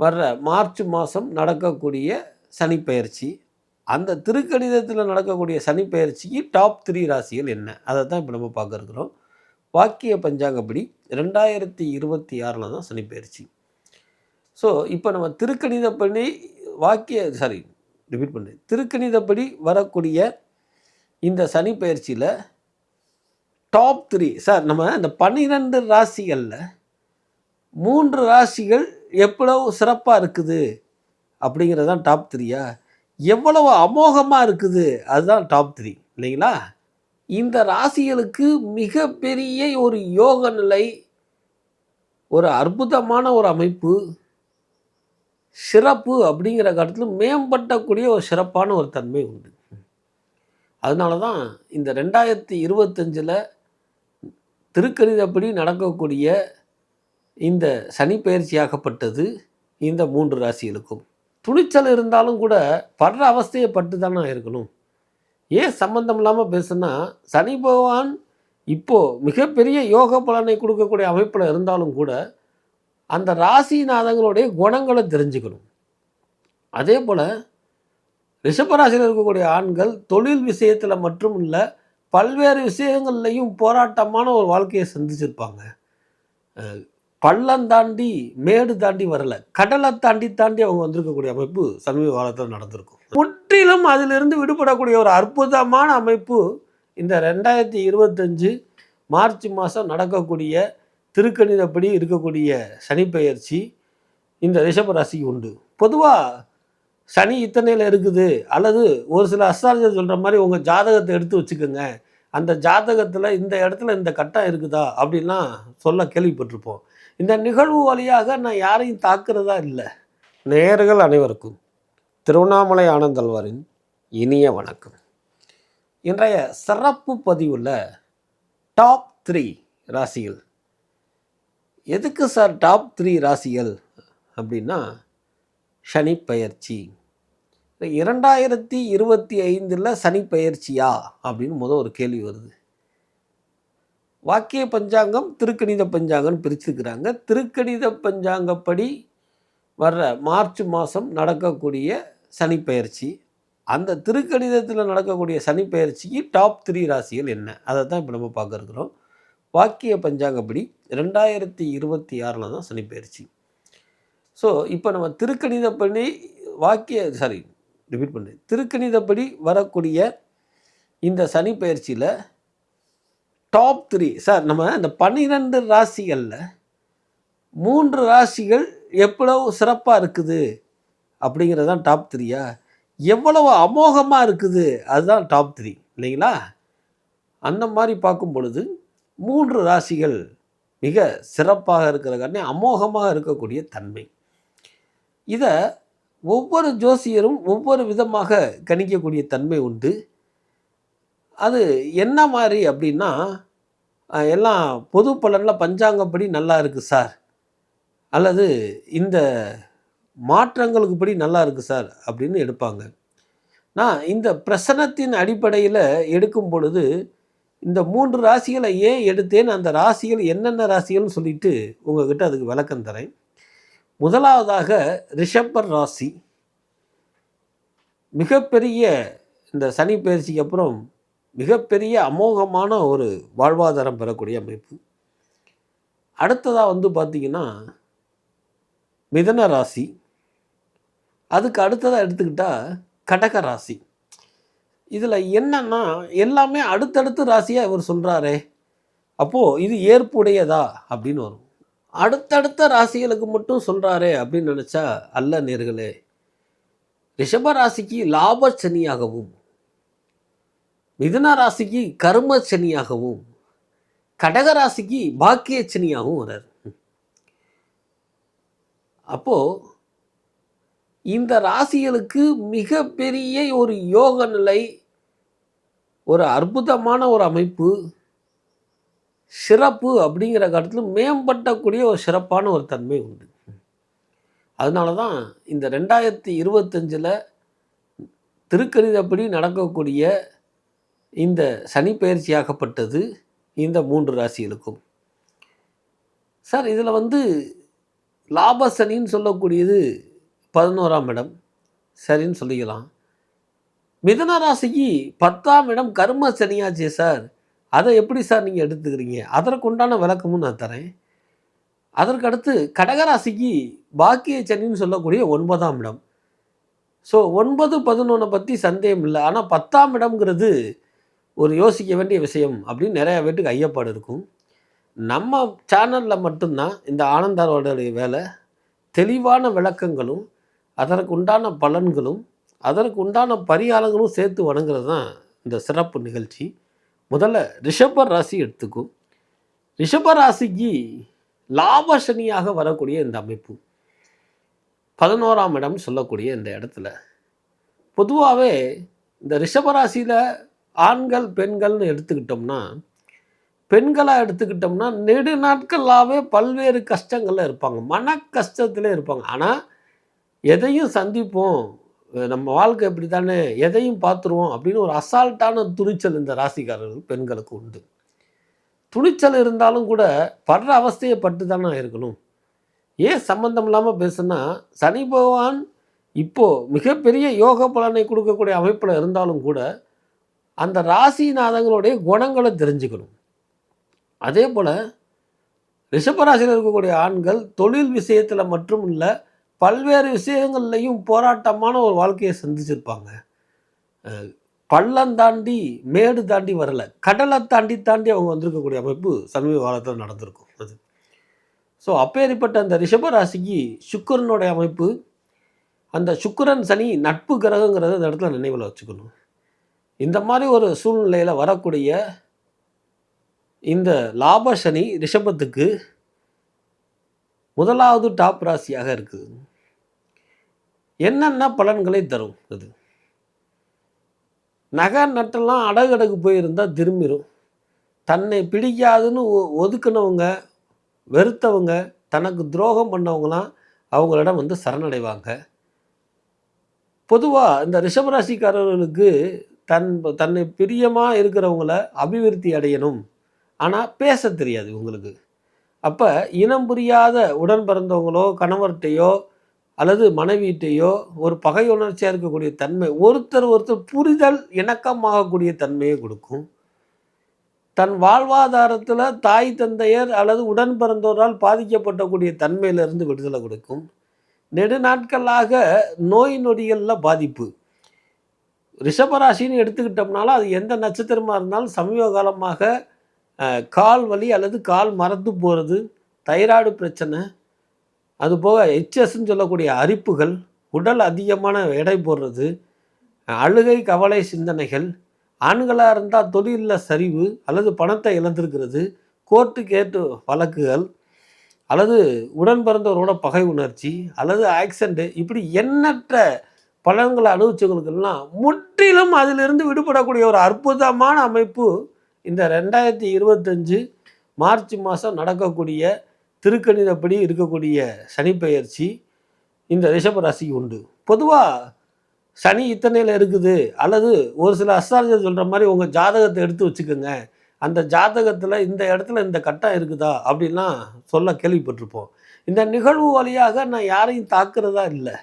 வர்ற மார்ச் மாதம் நடக்கக்கூடிய சனிப்பெயர்ச்சி. அந்த திருக்கணிதத்தில் நடக்கக்கூடிய சனிப்பெயர்ச்சிக்கு டாப் த்ரீ ராசிகள் என்ன? அதை தான் இப்போ நம்ம பார்க்க இருக்கிறோம். வாக்கிய பஞ்சாங்கப்படி ரெண்டாயிரத்தி இருபத்தி ஆறில் தான் சனிப்பெயர்ச்சி. ஸோ இப்போ நம்ம திருக்கணிதப்படி வாக்கிய சாரி ரிப்பீட் பண்ணு. திருக்கணிதப்படி வரக்கூடிய இந்த சனி பயிற்சியில் டாப் த்ரீ சார் நம்ம இந்த பன்னிரெண்டு ராசிகளில் மூன்று ராசிகள் எவ்வளவு சிறப்பாக இருக்குது? அப்படிங்கிறது தான் டாப் த்ரீயா எவ்வளவு அமோகமாக இருக்குது? அதுதான் டாப் த்ரீ இல்லைங்களா? இந்த ராசிகளுக்கு மிகப்பெரிய ஒரு யோக நிலை ஒரு அற்புதமான ஒரு அமைப்பு சிறப்பு அப்படிங்கிற காலத்தில் மேம்பட்டக்கூடிய ஒரு சிறப்பான ஒரு தன்மை உண்டு. அதனால தான் இந்த ரெண்டாயிரத்தி இருபத்தஞ்சில் திருக்கணிதப்படி நடக்கக்கூடிய இந்த சனி பயிற்சியாகப்பட்டது இந்த மூன்று ராசிகளுக்கும். துணிச்சல் இருந்தாலும் கூட படுற அவஸ்தையை பட்டு தானே இருக்கணும். ஏன் சம்பந்தம் இல்லாமல் பேசுனா சனி பகவான் இப்போது மிகப்பெரிய யோக பலனை கொடுக்கக்கூடிய அமைப்பில் இருந்தாலும் கூட அந்த ராசிநாதங்களுடைய குணங்களை தெரிஞ்சுக்கணும். அதே போல் ரிஷபராசியில் இருக்கக்கூடிய ஆண்கள் தொழில் விஷயத்தில் மட்டும் இல்லை பல்வேறு விஷயங்கள்லையும் போராட்டமான ஒரு வாழ்க்கையை சந்திச்சிருப்பாங்க. பள்ளம் தாண்டி மேடு தாண்டி வரல. கடலை தாண்டி தாண்டி அவங்க வந்திருக்கக்கூடிய அமைப்பு சமீப காலத்தில் நடந்திருக்கும். முற்றிலும் அதிலிருந்து விடுபடக்கூடிய ஒரு அற்புதமான அமைப்பு இந்த ரெண்டாயிரத்தி இருபத்தஞ்சு மார்ச் மாதம் நடக்கக்கூடிய திருக்கணிதப்படி இருக்கக்கூடிய சனிப்பெயர்ச்சி இந்த ரிஷபராசிக்கு உண்டு. பொதுவாக சனி இத்தனையில் இருக்குது. அல்லது ஒரு சில அஸ்ட்ராலஜர் சொல்கிற மாதிரி உங்கள் ஜாதகத்தை எடுத்து வச்சுக்கோங்க. அந்த ஜாதகத்தில் இந்த இடத்துல இந்த கட்டம் இருக்குதா அப்படின்லாம் சொல்ல கேள்விப்பட்டிருப்போம். இந்த நிகழ்வு வழியாக நான் யாரையும் தாக்குறதா இல்லை. நேயர்கள் அனைவருக்கும் திருவண்ணாமலை ஆனந்தல்வாரின் இனிய வணக்கம். இன்றைய சிறப்பு பதிவில் டாப் த்ரீ ராசிகள். எதுக்கு சார் டாப் த்ரீ ராசிகள் அப்படின்னா சனி பயிற்சி. இரண்டாயிரத்தி இருபத்தி ஐந்தில் சனி பயிற்சியா அப்படின்னு முதல் ஒரு கேள்வி வருது. வாக்கிய பஞ்சாங்கம் திருக்கணித பஞ்சாங்கம்னு பிரிச்சுக்கிறாங்க. திருக்கணித பஞ்சாங்கப்படி வர்ற மார்ச் மாதம் நடக்கக்கூடிய சனிப்பயிற்சி அந்த திருக்கணிதத்தில் நடக்கக்கூடிய சனிப்பெயர்ச்சிக்கு டாப் த்ரீ ராசிகள் என்ன? அதை தான் இப்போ நம்ம பார்க்க இருக்கிறோம். வாக்கிய பஞ்சாங்கப்படி ரெண்டாயிரத்தி இருபத்தி ஆறில் தான் சனிப்பெயர்ச்சி. ஸோ இப்போ நம்ம திருக்கணிதப்படி வாக்கிய சாரி ரிப்பீட் பண்ணு. திருக்கணிதப்படி வரக்கூடிய இந்த சனி பயிற்சியில் டாப் த்ரீ சார் நம்ம இந்த பன்னிரெண்டு ராசிகளில் மூன்று ராசிகள் எவ்வளவு சிறப்பாக இருக்குது அப்படிங்கிறது தான் டாப் த்ரீயா எவ்வளவு அமோகமாக இருக்குது? அதுதான் டாப் த்ரீ இல்லைங்களா? அந்த மாதிரி பார்க்கும் பொழுது மூன்று ராசிகள் மிக சிறப்பாக இருக்கிற காரணம் அமோகமாக இருக்கக்கூடிய தன்மை. இதை ஒவ்வொரு ஜோசியரும் ஒவ்வொரு விதமாக கணிக்கக்கூடிய தன்மை உண்டு. அது என்ன மாதிரி அப்படின்னா எல்லாம் பொது பலனில் பஞ்சாங்கப்படி நல்லா இருக்குது சார். அல்லது இந்த மாற்றங்களுக்கு படி நல்லா இருக்குது சார் அப்படின்னு எடுப்பாங்க. நான் இந்த பிரசனத்தின் அடிப்படையில் எடுக்கும் பொழுது இந்த மூன்று ராசிகளை ஏன் எடுத்தேன் அந்த ராசிகள் என்னென்ன ராசிகள்னு சொல்லிட்டு உங்ககிட்ட அதுக்கு விளக்கம் தரேன். முதலாவதாக ரிஷபர் ராசி. மிகப்பெரிய இந்த சனி பயிற்சிக்கு அப்புறம் மிகப்பெரிய அமோகமான ஒரு வாழ்வாதாரம் பெறக்கூடிய அமைப்பு. அடுத்ததாக வந்து பார்த்திங்கன்னா மிதன ராசி. அதுக்கு அடுத்ததாக எடுத்துக்கிட்டால் கடக ராசி. இதில் என்னன்னா எல்லாமே அடுத்தடுத்து ராசியாக இவர் சொல்கிறாரே அப்போது இது ஏற்புடையதா அப்படின்னு வரும். அடுத்தடுத்த ராசிகளுக்கு மட்டும் சொல்கிறாரே அப்படின்னு நினச்சா அல்ல நேர்களே. ரிஷப ராசிக்கு லாப சனியாகவும் மிதுன ராசிக்கு கர்ம சனியாகவும் கடக ராசிக்கு பாக்கிய சனியாகவும் வர்றார். அப்போது இந்த ராசிகளுக்கு மிகப்பெரிய ஒரு யோக நிலை ஒரு அற்புதமான ஒரு அமைப்பு சிறப்பு அப்படிங்கிற காலத்தில் மேம்பட்டக்கூடிய ஒரு சிறப்பான ஒரு தன்மை உண்டு. அதனால தான் இந்த ரெண்டாயிரத்தி இருபத்தஞ்சில் திருக்கணிதப்படி நடக்கக்கூடிய இந்த சனி பயிற்சியாகப்பட்டது இந்த மூன்று ராசிகளுக்கும். சார் இதில் வந்து லாப சனின்னு சொல்லக்கூடியது பதினோராம் இடம். சரின்னு சொல்லிக்கலாம். மிதன ராசிக்கு பத்தாம் இடம் கர்ம சனியாச்சே சார். அதை எப்படி சார் நீங்கள் எடுத்துக்கிறீங்க? அதற்கு உண்டான விளக்கமும் நான் தரேன். அதற்கடுத்து கடகராசிக்கு பாக்கிய சனின்னு சொல்லக்கூடிய ஒன்பதாம் இடம். ஸோ ஒன்பது பதினொன்றை பற்றி சந்தேகம் இல்லை. ஆனால் பத்தாம் இடம்ங்கிறது ஒரு யோசிக்க வேண்டிய விஷயம் அப்படின்னு நிறைய பேருக்கு ஐயப்பாடு இருக்கும். நம்ம சேனலில் மட்டும்தான் இந்த ஆனந்தாரோடைய வேலை. தெளிவான விளக்கங்களும் அதற்கு உண்டான பலன்களும் அதற்கு உண்டான பரிகாரங்களும் சேர்த்து வணங்குறது தான் இந்த சிறப்பு நிகழ்ச்சி. முதல்ல ரிஷப ராசி எடுத்துக்கும் ரிஷப ராசிக்கு லாபசனியாக வரக்கூடிய இந்த அமைப்பு. பதினோராம் இடம் சொல்லக்கூடிய இந்த இடத்துல. பொதுவாகவே இந்த ரிஷபராசியில் ஆண்கள் பெண்கள்னு எடுத்துக்கிட்டோம்னா பெண்களாக எடுத்துக்கிட்டோம்னா நெடு நாட்களாகவே பல்வேறு கஷ்டங்களில் இருப்பாங்க. மன கஷ்டத்தில் இருப்பாங்க. ஆனால் எதையும் சந்திப்போம். நம்ம வாழ்க்கை இப்படி தானே எதையும் பார்த்துருவோம் அப்படின்னு ஒரு அசால்ட்டான துணிச்சல் இந்த ராசிக்காரர்கள் பெண்களுக்கு உண்டு. துணிச்சல் இருந்தாலும் கூட படுற அவஸ்தையை பட்டு தானே இருக்கணும். ஏன் சம்மந்தம் இல்லாமல் பேசுனா சனி பகவான் இப்போது மிகப்பெரிய யோக பலனை கொடுக்கக்கூடிய அமைப்பில் இருந்தாலும் கூட அந்த ராசிநாதங்களுடைய குணங்களை தெரிஞ்சுக்கணும். அதே போல் ரிஷபராசியில் இருக்கக்கூடிய ஆண்கள் தொழில் விஷயத்தில் மட்டும் இல்லை பல்வேறு விஷயங்கள்லையும் போராட்டமான ஒரு வாழ்க்கையை சந்திச்சிருப்பாங்க. பள்ளம் தாண்டி மேடு தாண்டி வரல கடலை தாண்டி தாண்டி அவங்க வந்திருக்கக்கூடிய அமைப்பு சமீப காலத்தில் நடந்திருக்கும் அது. ஸோ அப்பேற்பட்ட அந்த ரிஷபராசிக்கு சுக்கரனுடைய அமைப்பு அந்த சுக்கரன் சனி நட்பு கிரகங்கிறத அந்த இடத்துல நினைவில் வச்சுக்கணும். இந்த மாதிரி ஒரு சூழ்நிலையில் வரக்கூடிய இந்த லாப சனி ரிஷபத்துக்கு முதலாவது டாப் ராசியாக இருக்குது. என்னென்ன பலன்களை தரும் அது? நகை நட்டெல்லாம் அடகு அடகு போயிருந்தால் திரும்பிடும் தன்னை பிடிக்காதுன்னு ஒ- ஒதுக்குனவங்க வெறுத்தவங்க தனக்கு துரோகம் பண்ணவங்களாம் அவங்களிடம் வந்து சரணடைவாங்க. பொதுவாக இந்த ரிஷபராசிக்காரர்களுக்கு தன் தன்னை பிரியமாக இருக்கிறவங்கள அபிவிருத்தி அடையணும். ஆனால் பேச தெரியாது இவங்களுக்கு அப்போ இனம் புரியாத உடன் பிறந்தவங்களோ கணவர்கிட்டையோ அல்லது மனைவியிட்டையோ ஒரு பகை உணர்ச்சியாக இருக்கக்கூடிய தன்மை ஒருத்தர் ஒருத்தர் புரிதல் இணக்கமாகக்கூடிய தன்மையை கொடுக்கும். தன் வாழ்வாதாரத்தில் தாய் தந்தையர் அல்லது உடன் பிறந்தோரால் பாதிக்கப்பட்டக்கூடிய தன்மையிலிருந்து விடுதலை கொடுக்கும். நெடு நாட்களாக நோய் நொடிகளில் பாதிப்பு. ரிஷபராசின்னு எடுத்துக்கிட்டோம்னாலும் அது எந்த நட்சத்திரமாக இருந்தாலும் சமீப காலமாக கால் வலி அல்லது கால் மறந்து போகிறது தைராய்டு பிரச்சனை அதுபோக ஹெச்எஸ்ன்னு சொல்லக்கூடிய அரிப்புகள் உடல் அதிகமான எடை போடுறது அழுகை கவலை சிந்தனைகள் ஆண்களாக இருந்தால் தொழிலில் சரிவு அல்லது பணத்தை இழந்திருக்கிறது கோர்ட்டு கேட்டு வழக்குகள் அல்லது உடன் பிறந்தவரோட பகை உணர்ச்சி அல்லது ஆக்சிடென்ட் இப்படி எண்ணற்ற பலன்களை அனுபவிச்சவங்களுக்கெல்லாம் முற்றிலும் அதிலிருந்து விடுபடக்கூடிய ஒரு அற்புதமான அமைப்பு இந்த ரெண்டாயிரத்தி இருபத்தஞ்சு மார்ச் மாதம் நடக்கக்கூடிய திருக்கணிதப்படி இருக்கக்கூடிய சனிப்பெயர்ச்சி இந்த ரிஷபராசிக்கு உண்டு. பொதுவாக சனி இத்தனையில் இருக்குது. அல்லது ஒரு சில அஸ்ட்ராலஜர் சொல்கிற மாதிரி உங்கள் ஜாதகத்தை எடுத்து வச்சுக்கோங்க. அந்த ஜாதகத்தில் இந்த இடத்துல இந்த கட்டம் இருக்குதா அப்படின்லாம் சொல்ல கேள்விப்பட்டிருப்போம். இந்த நிகழ்வு வழியாக நான் யாரையும் தாக்குறதா இல்லை.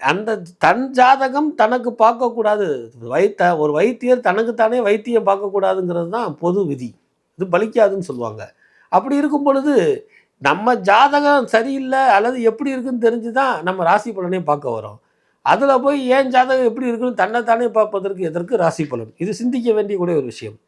அந்த தன் ஜாதகம் தனக்கு பார்க்கக்கூடாது. வைத்த ஒரு வைத்தியர் தனக்குத்தானே வைத்தியம் பார்க்கக்கூடாதுங்கிறது தான் பொது விதி. இது பலிக்காதுன்னு சொல்லுவாங்க. அப்படி இருக்கும் பொழுது நம்ம ஜாதகம் சரியில்லை அல்லது எப்படி இருக்குன்னு தெரிஞ்சு தான் நம்ம ராசி பலனே பார்க்க வரோம். அதில் போய் ஏன் ஜாதகம் எப்படி இருக்குன்னு தன்னைத்தானே பார்ப்பதற்கு எதற்கு ராசி பலன்? இது சிந்திக்க வேண்டிய கூட ஒரு விஷயம்.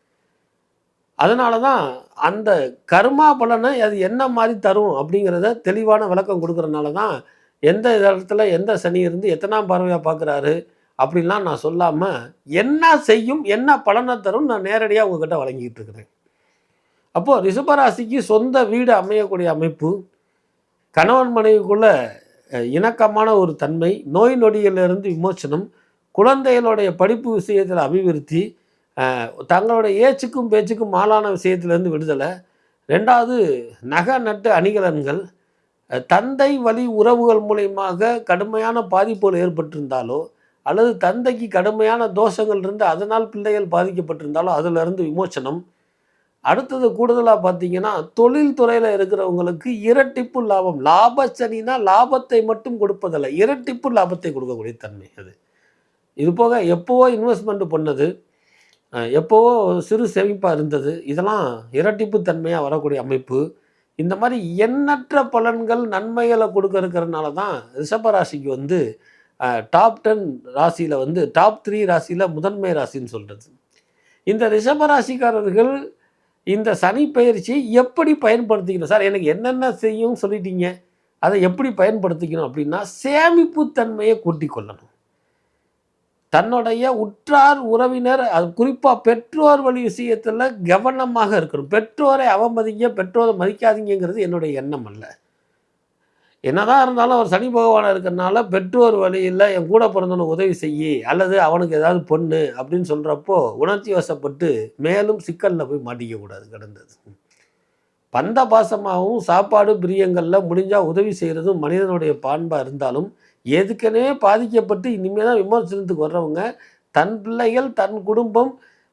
அதனால தான் அந்த கர்மா பலனை அது என்ன மாதிரி தரும் அப்படிங்கிறத தெளிவான விளக்கம் கொடுக்குறதுனால தான் எந்த இடத்துல எந்த சனி இருந்து எத்தனாம் பார்வையாக பார்க்குறாரு அப்படின்லாம் நான் சொல்லாமல் என்ன செய்யும் என்ன பலனை தரும் நான் நேரடியாக உங்ககிட்ட வழங்கிட்டு இருக்கிறேன். அப்போது ரிஷபராசிக்கு சொந்த வீடு அமையக்கூடிய அமைப்பு கணவன் மனைவிக்குள்ள இணக்கமான ஒரு தன்மை நோய் நொடியிலிருந்து விமோசனம் குழந்தைகளுடைய படிப்பு விஷயத்தில் அபிவிருத்தி தங்களுடைய ஏச்சுக்கும் பேச்சுக்கும் மாலான விஷயத்திலேருந்து விடுதலை ரெண்டாவது நகை நட்டு அணிகலன்கள் தந்தை வழி உறவுகள் மூலயமாக கடுமையான பாதிப்புகள் ஏற்பட்டிருந்தாலோ அல்லது தந்தைக்கு கடுமையான தோஷங்கள் இருந்து அதனால் பிள்ளைகள் பாதிக்கப்பட்டிருந்தாலோ அதிலிருந்து விமோசனம். அடுத்தது கூடுதலாக பார்த்தீங்கன்னா தொழில் துறையில் இருக்கிறவங்களுக்கு இரட்டிப்பு லாபம். லாபச்சனினா லாபத்தை மட்டும் கொடுப்பதில்லை இரட்டிப்பு லாபத்தை கொடுக்கக்கூடிய தன்மை அது. இது போக எப்போவோ இன்வெஸ்ட்மெண்ட் பண்ணது எப்போவோ சிறு சேமிப்பாக இருந்தது. இதெல்லாம் இரட்டிப்பு தன்மையாக வரக்கூடிய அமைப்பு. இந்த மாதிரி எண்ணற்ற பலன்கள் நன்மைகளை கொடுக்க இருக்கிறதுனால தான் ரிஷபராசிக்கு வந்து டாப் டென் ராசியில் வந்து டாப் த்ரீ ராசியில் முதன்மை ராசின்னு சொல்கிறது இந்த ரிஷபராசிக்காரர்கள் இந்த சனி பயிற்சியை எப்படி பயன்படுத்திக்கணும்? சார் எனக்கு என்னென்ன செய்யும் சொல்லிட்டீங்க. அதை எப்படி பயன்படுத்திக்கணும் அப்படின்னா சேமிப்பு தன்மையை கூட்டிக் கொள்ளணும். தன்னுடைய உற்றார் உறவினர் அது குறிப்பாக பெற்றோர் வழி விஷயத்தில் கவனமாக இருக்கணும். பெற்றோரை அவமதிங்க பெற்றோரை மதிக்காதீங்கிறது என்னுடைய எண்ணம் அல்ல. என்னதான் இருந்தாலும் அவர் சனி பகவானாக இருக்கிறனால பெற்றோர் வழியில் என் கூட பிறந்தவனுக்கு உதவி செய்யி அல்லது அவனுக்கு ஏதாவது பொண்ணு அப்படின்னு சொல்கிறப்போ உணர்ச்சி வசப்பட்டு மேலும் சிக்கலில் போய் மாட்டிக்க கூடாது கிடந்தது. பந்த பாசமாகவும் சாப்பாடு பிரியங்களில் முடிஞ்சால் உதவி செய்கிறதும் மனிதனுடைய பான்பாக இருந்தாலும் ஏற்கனவே பாதிக்கப்பட்டு இனிமேல் தான் விமர்சனத்துக்கு வர்றவங்க தன் பிள்ளைகள் தன் குடும்பம்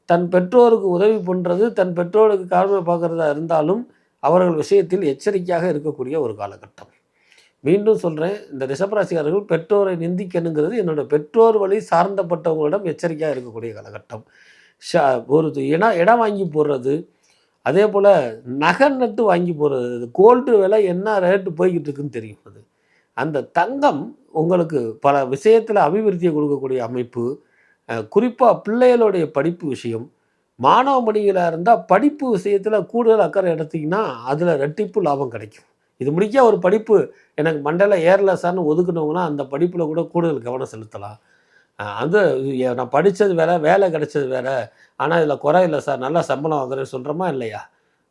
தன் பெற்றோருக்கு உதவி பண்ணுறது தன் பெற்றோருக்கு காரணம் பார்க்குறதா இருந்தாலும் அவர்கள் விஷயத்தில் எச்சரிக்கையாக இருக்கக்கூடிய ஒரு காலகட்டம். மீண்டும் சொல்கிறேன் இந்த ரிஷபராசிக்காரர்கள் பெற்றோரை நிந்திக்கணுங்கிறது என்னோட பெற்றோர் வழி சார்ந்தப்பட்டவங்களிடம் எச்சரிக்கையாக இருக்கக்கூடிய காலகட்டம். ஷ ஒரு இடம் இடம் வாங்கி போடுறது அதே போல் நகை நட்டு வாங்கி போடுறது கோல்டு விலை என்ன ரேட்டு போய்கிட்டு இருக்குன்னு தெரியும் அது. அந்த தங்கம் உங்களுக்கு பல விஷயத்தில் அபிவிருத்தியை கொடுக்கக்கூடிய அமைப்பு குறிப்பாக பிள்ளைகளுடைய படிப்பு விஷயம். மாணவ மணிகளாக இருந்தால் படிப்பு விஷயத்தில் கூடுதல் அக்கறை எடுத்திங்கன்னா அதில் ரெட்டிப்பு லாபம் கிடைக்கும். இது முடிக்க ஒரு படிப்பு எனக்கு மண்டல ஏறல சார்னு ஒதுக்குனவங்கன்னா அந்த படிப்பில் கூட கூடுதல் கவனம் செலுத்தலாம். அந்த அது நான் படித்தது வேற வேலை கிடைச்சது வேறு ஆனால் இதில் குறை இல்லை சார் நல்லா சம்பளம் வாங்குறேன்னு சொல்கிறோமா இல்லையா?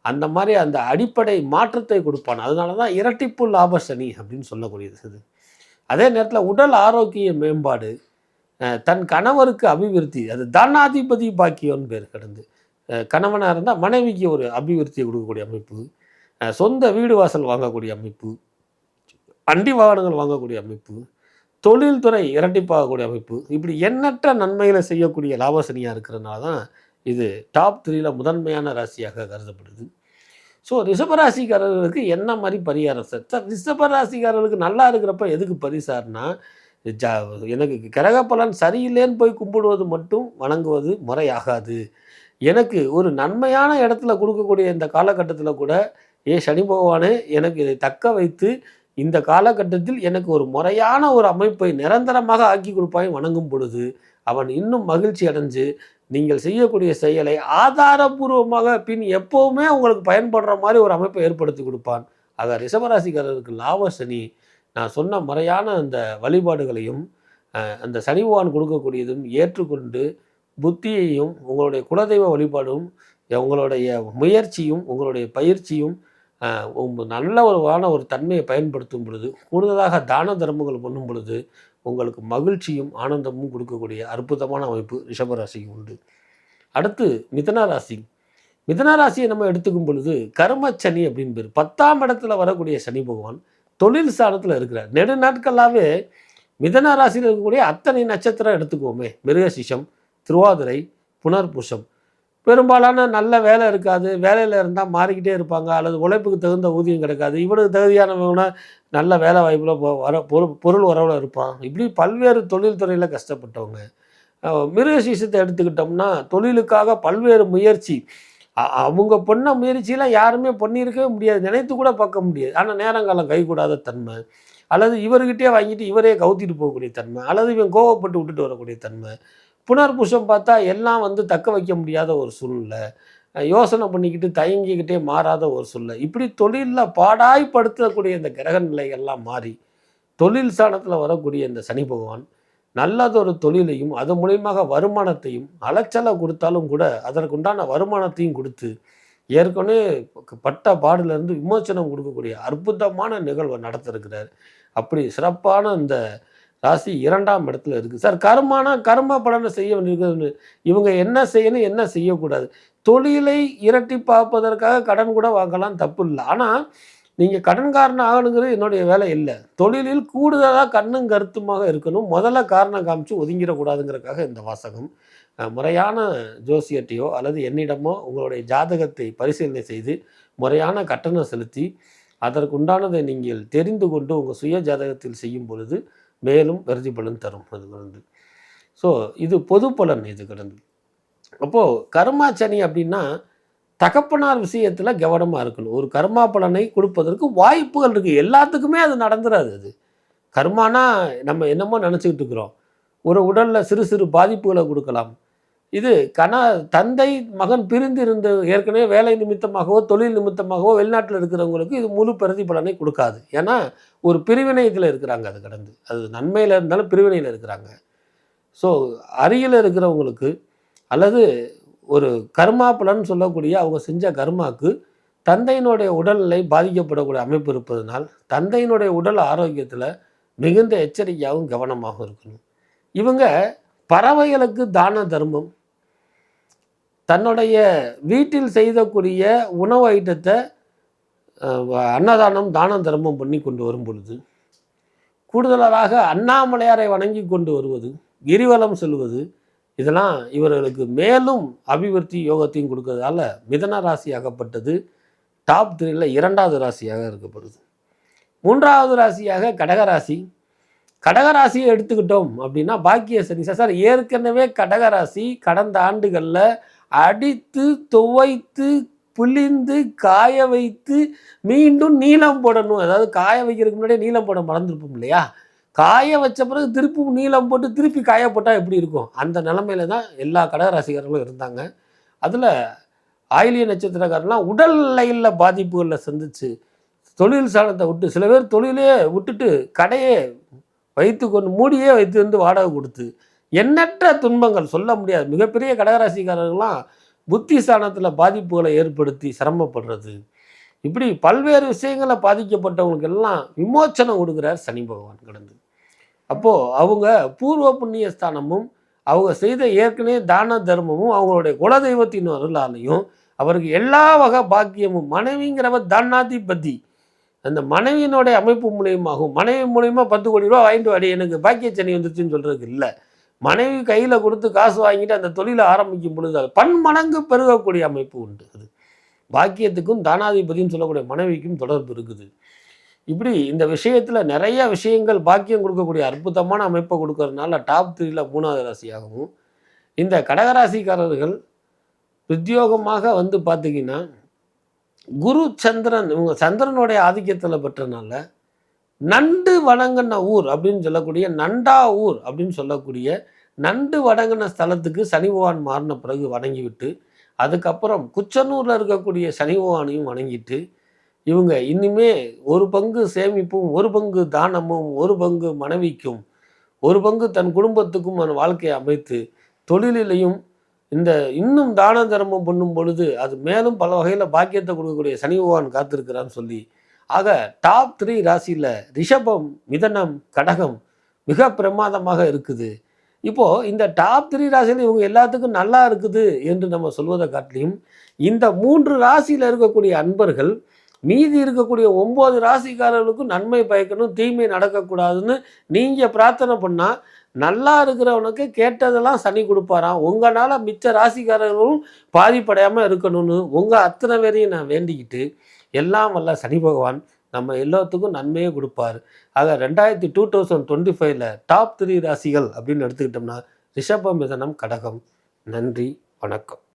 அந்த மாதிரி அந்த அடிப்படை மாற்றத்தை கொடுப்பான். அதனால தான் இரட்டிப்பு லாப சனி அப்படின்னு சொல்லக்கூடியது இது. அதே நேரத்தில் உடல் ஆரோக்கிய மேம்பாடு தன் கணவருக்கு அபிவிருத்தி அது தனாதிபதி பாக்கியம்னு பேர் கிடந்து கணவனாக இருந்தால் மனைவிக்கு ஒரு அபிவிருத்தியை கொடுக்கக்கூடிய அமைப்பு சொந்த வீடு வாசல் வாங்கக்கூடிய அமைப்பு வண்டி வாகனங்கள் வாங்கக்கூடிய அமைப்பு தொழில்துறை இரட்டிப்பாகக்கூடிய அமைப்பு இப்படி எண்ணற்ற நன்மைகளை செய்யக்கூடிய லாபசனியாக இருக்கிறதுனால தான் இது டாப் த்ரீல முதன்மையான ராசியாக கருதப்படுது. ஸோ ரிஷபராசிக்காரர்களுக்கு என்ன மாதிரி பரிகாரம் சார்? சார் ரிஷபராசிக்காரர்களுக்கு நல்லா இருக்கிறப்ப எதுக்கு பரிசார்னா ஜா எனக்கு கிரக பலன் சரியில்லைன்னு போய் கும்பிடுவது மட்டும் வணங்குவது முறையாகாது. எனக்கு ஒரு நன்மையான இடத்துல கொடுக்கக்கூடிய இந்த காலகட்டத்தில் கூட ஏ சனி பகவானே எனக்கு இதை தக்க வைத்து இந்த காலகட்டத்தில் எனக்கு ஒரு முறையான ஒரு அமைப்பை நிரந்தரமாக ஆக்கி கொடுப்பாய் வணங்கும் பொழுது அவன் இன்னும் மகிழ்ச்சி அடைஞ்சு நீங்கள் செய்யக்கூடிய செயலை ஆதாரபூர்வமாக பின் எப்போவுமே உங்களுக்கு பயன்படுற மாதிரி ஒரு அமைப்பை ஏற்படுத்தி கொடுப்பான். ஆக ரிஷபராசிக்காரருக்கு லாப சனி நான் சொன்ன முறையான அந்த வழிபாடுகளையும் அந்த சனி பகவான் கொடுக்கக்கூடியதும் ஏற்றுக்கொண்டு புத்தியையும் உங்களுடைய குலதெய்வ வழிபாடும் உங்களுடைய முயற்சியும் உங்களுடைய பயிற்சியும் நல்ல ஒருவான ஒரு தன்மையை பயன்படுத்தும் பொழுது கூடுதலாக தான தர்மங்கள் பண்ணும் பொழுது உங்களுக்கு மகிழ்ச்சியும் ஆனந்தமும் கொடுக்கக்கூடிய அற்புதமான அமைப்பு ரிஷபராசிக்கு உண்டு. அடுத்து மிதனா ராசி. மிதனா ராசியை நம்ம எடுத்துக்கும் பொழுது கர்மச்சனி அப்படின்னு பேர். பத்தாம் இடத்துல வரக்கூடிய சனி பகவான் தொழில் ஸ்தானத்தில் இருக்கிறார். நெடு நாட்களாகவே மிதனா ராசியில் இருக்கக்கூடிய அத்தனை நட்சத்திரம் எடுத்துக்குவோமே. மிருகசிஷம் திருவாதிரை புனர்பூசம். பெரும்பாலான நல்ல வேலை இருக்காது. வேலையில் இருந்தால் மாறிக்கிட்டே இருப்பாங்க. அல்லது உழைப்புக்கு தகுந்த ஊதியம் கிடைக்காது. இவனுக்கு தகுதியானவங்கன்னா நல்ல வேலை வாய்ப்பில் வர பொருள் பொருள் வரவில் இருப்பான். இப்படி பல்வேறு தொழில் துறையில் கஷ்டப்பட்டவங்க மிருகசீசத்தை எடுத்துக்கிட்டோம்னா தொழிலுக்காக பல்வேறு முயற்சி. அவங்க பொண்ண முயற்சியெலாம் யாருமே பண்ணியிருக்கவே முடியாது. நினைத்து கூட பார்க்க முடியாது. ஆனால் நேரங்காலம் கைகூடாத தன்மை. அல்லது இவர்கிட்டயே வாங்கிட்டு இவரே கவுத்திட்டு போகக்கூடிய தன்மை. அல்லது இவன் கோவப்பட்டு விட்டுட்டு வரக்கூடிய தன்மை. புனர்புஷம் பார்த்தா எல்லாம் வந்து தக்க வைக்க முடியாத ஒரு சூழ்நிலை. யோசனை பண்ணிக்கிட்டு தயங்கிக்கிட்டே மாறாத ஒரு சூழ்நிலை. இப்படி தொழிலில் பாடாய்படுத்தக்கூடிய இந்த கிரக நிலைகள்லாம் மாறி தொழில் ஸ்தானத்தில் வரக்கூடிய இந்த சனி பகவான் நல்லதொரு தொழிலையும் அது மூலியமாக வருமானத்தையும் அலைச்சலை கொடுத்தாலும் கூட அதற்குண்டான வருமானத்தையும் கொடுத்து ஏற்கனவே பட்ட பாடுலேருந்து விமோசனம் கொடுக்கக்கூடிய அற்புதமான நிகழ்வை நடத்திருக்கிறார். அப்படி சிறப்பான இந்த ராசி இரண்டாம் இடத்துல இருக்குது சார் கர்மானா கர்ம பலனை செய்ய வேண்டியிருக்கிறது. இவங்க என்ன செய்யணும் என்ன செய்யக்கூடாது? தொழிலை இரட்டி பார்ப்பதற்காக கடன் கூட வாங்கலாம் தப்பு இல்லை. ஆனால் நீங்கள் கடன்காரன் ஆகணுங்கிறது என்னுடைய வேலை இல்லை. தொழிலில் கூடுதலாக கண்ணும் கருத்துமாக இருக்கணும். முதல்ல காரணம் காமிச்சு ஒதுங்கிடக்கூடாதுங்கிறக்காக இந்த வாசகம். முறையான ஜோசியட்டையோ அல்லது என்னிடமோ உங்களுடைய ஜாதகத்தை பரிசீலனை செய்து முறையான கட்டணம் செலுத்தி அதற்குண்டானதை நீங்கள் தெரிந்து கொண்டு உங்கள் சுய ஜாதகத்தில் செய்யும் பொழுது மேலும் விருதி பலன் தரும் அது கடந்து ஸோ இது பொது பலன் இது கடந்து அப்போது கர்மா சனி அப்படின்னா தகப்பனார் விஷயத்தில் கவனமாக இருக்கணும். ஒரு கர்மா பலனை கொடுப்பதற்கு வாய்ப்புகள் இருக்குது எல்லாத்துக்குமே அது நடந்துடாது அது. கர்மானா நம்ம என்னமோ நினச்சிக்கிட்டு இருக்கிறோம். ஒரு உடலில் சிறு சிறு பாதிப்புகளை கொடுக்கலாம். இது கணா தந்தை மகன் பிரிந்து இருந்த ஏற்கனவே வேலை நிமித்தமாகவோ தொழில் நிமித்தமாகவோ வெளிநாட்டில் இருக்கிறவங்களுக்கு இது முழு பிரதிபலனை கொடுக்காது. ஏன்னா ஒரு பிரிவினை இதில் இருக்கிறாங்க அது கடந்து. அது நன்மையில் இருந்தாலும் பிரிவினையில் இருக்கிறாங்க. ஸோ அருகில் இருக்கிறவங்களுக்கு அல்லது ஒரு கர்மா பலன் சொல்லக்கூடிய அவங்க செஞ்ச கர்மாக்கு தந்தையினுடைய உடல்நிலை பாதிக்கப்படக்கூடிய அமைப்பு இருப்பதனால் தந்தையினுடைய உடல் ஆரோக்கியத்தில் மிகுந்த எச்சரிக்கையாகவும் கவனமாகவும் இருக்கணும். இவங்க பறவைகளுக்கு தான தர்மம் தன்னுடைய வீட்டில் செய்தக்கூடிய உணவு ஐட்டத்தை அன்னதானம் தானம் தர்மம் பண்ணி கொண்டு வரும் பொழுது கூடுதலாக அண்ணாமலையாரை வணங்கி கொண்டு வருவது கிரிவலம் செல்வது இதெல்லாம் இவர்களுக்கு மேலும் அபிவிருத்தி யோகத்தையும் கொடுக்கறதால மிதன ராசியாகப்பட்டது. டாப் த்ரீல இரண்டாவது ராசியாக இருக்கப்படுது. மூன்றாவது ராசியாக கடகராசி கடகராசியை எடுத்துக்கிட்டோம் அப்படின்னா பாக்கிய சனி சார் சார் ஏற்கனவே கடகராசி கடந்த ஆண்டுகளில் அடித்து துவைத்து புளிந்து காய வைத்து மீண்டும் நீளம் போடணும். அதாவது காய வைக்கிறதுக்கு முன்னாடியே நீளம் போட மறந்துருப்போம் இல்லையா? காய வச்ச பிறகு திருப்பும் நீளம் போட்டு திருப்பி காய போட்டால் எப்படி இருக்கும்? அந்த நிலமையில தான் எல்லா கடகராசிக்காரர்களும் இருந்தாங்க. அதில் ஆயிலிய நட்சத்திரக்காரன்லாம் உடல் நிலையில் பாதிப்புகளில் சந்திச்சு தொழில் சாணத்தை விட்டு சில பேர் தொழிலே விட்டுட்டு கடையே வைத்து கொண்டு மூடியே வைத்து வந்து வாடகை கொடுத்து எண்ணற்ற துன்பங்கள் சொல்ல முடியாது. மிகப்பெரிய கடகராசிக்காரர்கள்லாம் புத்திஸ்தானத்தில் பாதிப்புகளை ஏற்படுத்தி சிரமப்படுறது. இப்படி பல்வேறு விஷயங்களை பாதிக்கப்பட்டவங்களுக்கு எல்லாம் விமோச்சனம் கொடுக்குறார் சனி பகவான் கடந்து. அப்போது அவங்க பூர்வ புண்ணிய ஸ்தானமும் அவங்க செய்த ஏற்கனவே தான தர்மமும் அவங்களுடைய குலதெய்வத்தின் அருளாலையும் அவருக்கு எல்லா வகை பாக்கியமும் மனைவிங்கிறவ தானாதிபதி. அந்த மனைவியினுடைய அமைப்பு மூலியமாகும் மனைவி மூலியமாக பத்து கோடி ரூபா வாங்கிட்டு வாடி எனக்கு பாக்கிய சனி வந்துருச்சுன்னு சொல்கிறதுக்கு இல்லை. மனைவி கையில் கொடுத்து காசு வாங்கிட்டு அந்த தொழிலை ஆரம்பிக்கும் பொழுது அது பன்மடங்கு பெருகக்கூடிய அமைப்பு உண்டு. அது பாக்கியத்துக்கும் தானாதிபதியும் சொல்லக்கூடிய மனைவிக்கும் தொடர்பு இருக்குது. இப்படி இந்த விஷயத்தில் நிறைய விஷயங்கள் பாக்கியம் கொடுக்கக்கூடிய அற்புதமான அமைப்பை கொடுக்கறதுனால டாப் த்ரீல மூணாவது ராசியாகவும் இந்த கடகராசிக்காரர்கள் உத்தியோகமாக வந்து பார்த்தீங்கன்னா குரு சந்திரன் இவங்க சந்திரனுடைய ஆதிக்கத்தில் பெற்றனால நண்டு வணங்கின ஊர் அப்படின்னு சொல்லக்கூடிய நண்டா ஊர் அப்படின்னு சொல்லக்கூடிய நண்டு வணங்கின ஸ்தலத்துக்கு சனி பகவான் மாறின பிறகு வணங்கிவிட்டு அதுக்கப்புறம் குச்சனூரில் இருக்கக்கூடிய சனி பகவானையும் வணங்கிட்டு இவங்க இன்னுமே ஒரு பங்கு சேமிப்பும் ஒரு பங்கு தானமும் ஒரு பங்கு மனைவிக்கும் ஒரு பங்கு தன் குடும்பத்துக்கும் அந்த வாழ்க்கையை அமைத்து தொழிலிலையும் இந்த இன்னும் தான தர்மம் பண்ணும் பொழுது அது மேலும் பல வகையில் பாக்கியத்தை கொடுக்கக்கூடிய சனி பகவான் காத்திருக்கிறான்னு சொல்லி ஆக டாப் த்ரீ ராசியில் ரிஷபம் மிதனம் கடகம் மிக பிரமாதமாக இருக்குது. இப்போது இந்த டாப் த்ரீ ராசியில் இவங்க எல்லாத்துக்கும் நல்லா இருக்குது என்று நம்ம சொல்வதை காட்டிலையும் இந்த மூன்று ராசியில் இருக்கக்கூடிய அன்பர்கள் மீதி இருக்கக்கூடிய ஒம்பது ராசிக்காரர்களுக்கும் நன்மை பயக்கணும் தீமை நடக்கக்கூடாதுன்னு நீங்கள் பிரார்த்தனை பண்ணால் நல்லா இருக்கிறவனுக்கு கேட்டதெல்லாம் சனி கொடுப்பாராம். உங்களால் மிச்ச ராசிக்காரர்களும் பாதிப்படையாமல் இருக்கணும்னு உங்கள் அத்தனை பேரையும் நான் வேண்டிக்கிட்டு எல்லாம் வல்ல சனி பகவான் நம்ம எல்லாத்துக்கும் நன்மையே கொடுப்பார். ஆக ரெண்டாயிரத்தி டூ தௌசண்ட் டுவெண்ட்டி ஃபைவ்ல டாப் த்ரீ ராசிகள் அப்படின்னு எடுத்துக்கிட்டோம்னா ரிஷப மிதனம் கடகம். நன்றி வணக்கம்.